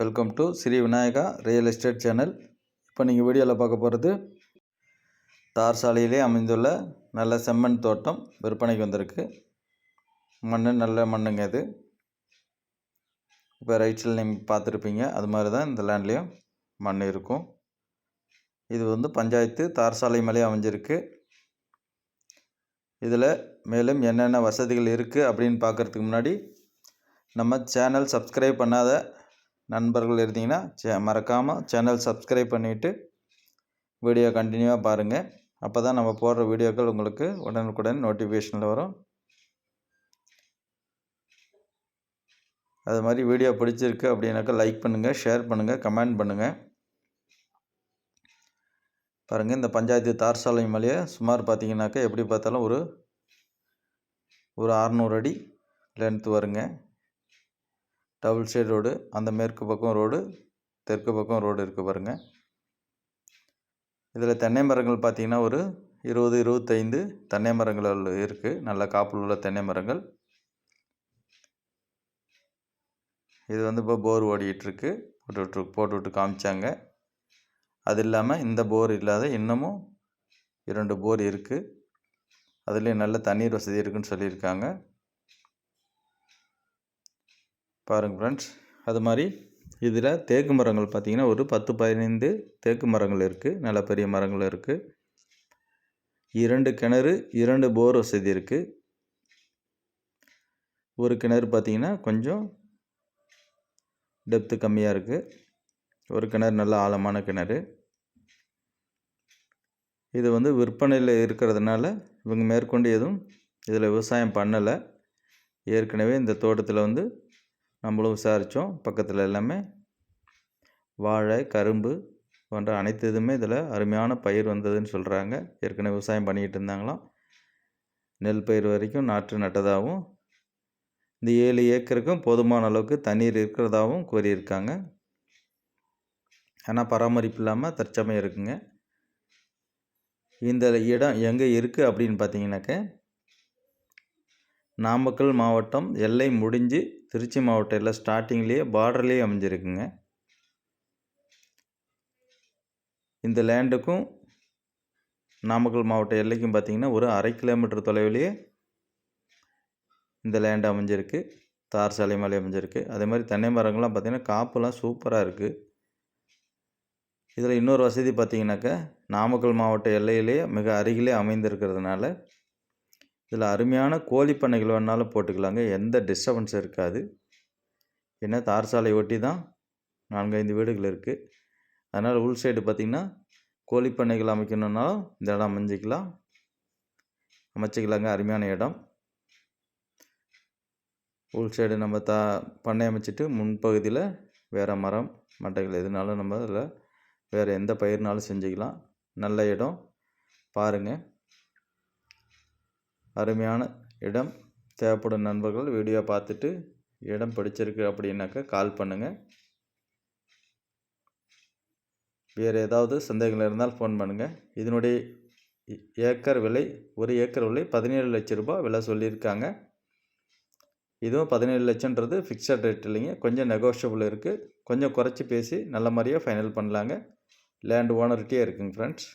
Welcome to Sri Vinayaka real estate channel இப்போ நீங்கள் வீடியோவில் பார்க்க போகிறது தார் சாலையிலே அமைந்துள்ள நல்ல செம்மண் தோட்டம் விற்பனைக்கு வந்திருக்கு. மண் நல்ல மண்ணுங்க இது. இப்போ ரைட்ஸில் நீங்கள் பார்த்துருப்பீங்க. அது மாதிரி தான் இந்த லேண்ட்லேயும் மண் இருக்கும். இது வந்து பஞ்சாயத்து தார் சாலை மேலே அமைஞ்சிருக்கு. இதில் மேலும் என்னென்ன வசதிகள் இருக்குது அப்படின்னு பார்க்குறதுக்கு முன்னாடி நம்ம சேனல் சப்ஸ்கிரைப் பண்ணாத நண்பர்கள் இருந்தீங்கன்னா சே மறக்காமல் சேனல் சப்ஸ்கிரைப் பண்ணிவிட்டு வீடியோ கண்டினியூவாக பாருங்கள் அப்போ தான் நம்ம போடுற வீடியோக்கள் உங்களுக்கு உடனுக்குடன் நோட்டிஃபிகேஷனில் வரும். அது மாதிரி வீடியோ பிடிச்சிருக்கு அப்படின்னாக்கா லைக் பண்ணுங்கள் ஷேர் பண்ணுங்கள் கமெண்ட் பண்ணுங்கள் பாருங்கள் இந்த பஞ்சாயத்து தார் சாலை மலையை சுமார் பார்த்தீங்கன்னாக்கா எப்படி பார்த்தாலும் ஒரு ஒரு அறநூறு அடி லென்த்து வருங்க. டபுள் சைடு ரோடு அந்த மேற்கு பக்கம் ரோடு தெற்கு பக்கம் ரோடு இருக்குது பாருங்கள் இதில் தென்னை மரங்கள் பார்த்திங்கன்னா ஒரு இருபது இருபத்தைந்து தென்னை மரங்கள் இருக்குது நல்ல காப்பில் உள்ள தென்னை மரங்கள். இது வந்து இப்போ போர் ஓடிக்கிட்டுருக்கு போட்டு விட்டு போட்டு விட்டு காமிச்சாங்க. அது இல்லாமல் இந்த போர் இல்லாத இன்னமும் இரண்டு போர் இருக்குது அதுலேயும் நல்ல தண்ணீர் வசதி இருக்குதுன்னு சொல்லியிருக்காங்க. பாருங்கள் ஃப்ரெண்ட்ஸ் அது மாதிரி இதில் தேக்கு மரங்கள் பார்த்திங்கன்னா ஒரு பத்து பதினைந்து தேக்கு மரங்கள் இருக்குது நல்ல பெரிய மரங்கள் இருக்குது இரண்டு கிணறு இரண்டு போர் வசதி இருக்குது ஒரு கிணறு பார்த்திங்கன்னா கொஞ்சம் டெப்த்து கம்மியாக இருக்குது ஒரு கிணறு நல்ல ஆழமான கிணறு. இது வந்து விற்பனையில் இருக்கிறதுனால இவங்க மேற்கொண்டு எதுவும் இதில் விவசாயம் பண்ணலை. ஏற்கனவே இந்த தோட்டத்தில் வந்து நம்மளும் விசாரித்தோம் பக்கத்தில் எல்லாமே வாழை கரும்பு போன்ற அனைத்து இதுவுமே இதில் அருமையான பயிர் வந்ததுன்னு சொல்கிறாங்க ஏற்கனவே விவசாயம் பண்ணிக்கிட்டு இருந்தாங்களாம். நெல் பயிர் வரைக்கும் நாற்று நட்டதாகவும் இந்த ஏழு ஏக்கருக்கும் போதுமான அளவுக்கு தண்ணீர் இருக்கிறதாகவும் கூறியிருக்காங்க. ஆனால் பராமரிப்பு இல்லாமல் தற்சமயம் இருக்குங்க. இந்த இடம் எங்கே இருக்குது அப்படின்னு பார்த்தீங்கன்னாக்க நாமக்கல் மாவட்டம் எல்லை முடிஞ்சு திருச்சி மாவட்டம் எல்லாம் ஸ்டார்டிங்லேயே பார்டர்லேயே அமைஞ்சிருக்குங்க. இந்த லேண்டுக்கும் நாமக்கல் மாவட்ட எல்லைக்கும் பார்த்திங்கன்னா ஒரு அரை கிலோமீட்டர் தொலைவிலேயே இந்த லேண்டு அமைஞ்சிருக்கு. தார் சாலை மலை அமைஞ்சிருக்கு. அதே மாதிரி தென்னை மரங்கள்லாம் பார்த்திங்கன்னா காப்புலாம் சூப்பராக இருக்குது இதில் இன்னொரு வசதி பார்த்திங்கனாக்கா நாமக்கல் மாவட்ட எல்லையிலேயே மிக அருகிலே அமைந்திருக்கிறதுனால இதில் அருமையான கோழி பண்ணைகள் வேணாலும் போட்டுக்கலாங்க. எந்த டிஸ்டர்பன்ஸும் இருக்காது. ஏன்னா தார் சாலை ஒட்டி தான் நான்கைந்து வீடுகள் இருக்குது அதனால் உள் சைடு பார்த்திங்கன்னா கோழி பண்ணைகள் அமைக்கணுன்னாலும் இந்த இடம் அமைஞ்சிக்கலாம். அமைச்சிக்கலாங்க. அருமையான இடம். உள் சைடு நம்ம தா பண்ணை அமைச்சிட்டு முன்பகுதியில் வேறு மரம் மட்டைகள் எதுனாலும் நம்ம அதில் வேறு எந்த பயிர்னாலும் செஞ்சுக்கலாம். நல்ல இடம். பாருங்கள் அருமையான இடம். தேவைப்படும் நண்பர்கள் வீடியோ பார்த்துட்டு இடம் பிடிச்சிருக்கு அப்படின்னாக்கா கால் பண்ணுங்கள் வேறு ஏதாவது சந்தேகங்கள் இருந்தால் ஃபோன் பண்ணுங்கள் இதனுடைய ஏக்கர் விலை ஒரு ஏக்கர் விலை பதினேழு லட்ச ரூபாய் விலை சொல்லியிருக்காங்க. இதுவும் பதினேழு லட்சன்றது ஃபிக்ஸட் ரேட் இல்லைங்க. கொஞ்சம் நெகோஷியபிள் இருக்குது கொஞ்சம் குறைச்சி பேசி நல்ல மாதிரியாக ஃபைனல் பண்ணலாங்க. லேண்ட் ஓனர்கிட்டே இருக்குங்க ஃப்ரெண்ட்ஸ்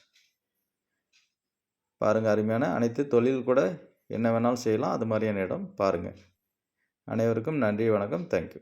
பாருங்கள் அருமையான அனைத்து தொழில் கூட என்ன வேணாலும் செய்யலாம். அது மாதிரியான இடம் பாருங்கள். அனைவருக்கும் நன்றி வணக்கம். தேங்க்யூ